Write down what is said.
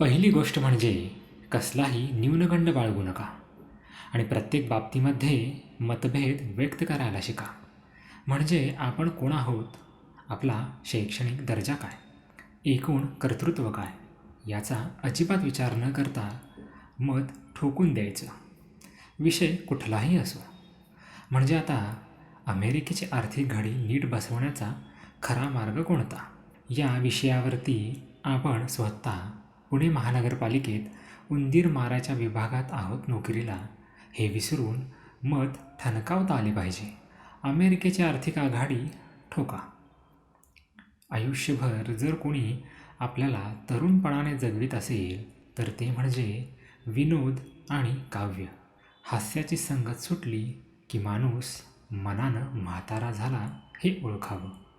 पहिली गोष्ट म्हणजे कसलाही न्यूनगंड बाळगू नका आणि प्रत्येक बाबतीमध्ये मतभेद व्यक्त करायला शिका. म्हणजे आपण कोण आहोत? आपला शैक्षणिक दर्जा काय? एकूण कर्तृत्व काय? याचा अजिबात विचार न करता मत ठोकून द्यायचं. विषय कुठलाही असो. म्हणजे आता अमेरिकेची आर्थिक घडी नीट बसवण्याचा खरा मार्ग कोणता? या विषयावरती आपण स्वतः पुणे महानगरपालिकेत उंदीर माराच्या विभागात आहोत नोकरीला. हे विसरून मत ठणकावता आले पाहिजे. अमेरिकेची आर्थिक आघाडी ठोका. आयुष्यभर जर कोणी आपल्याला तरुणपणाने जगवित असेल तर ते म्हणजे विनोद आणि काव्य. हास्याची संगत सुटली की माणूस मनानं म्हातारा झाला हे ओळखावं.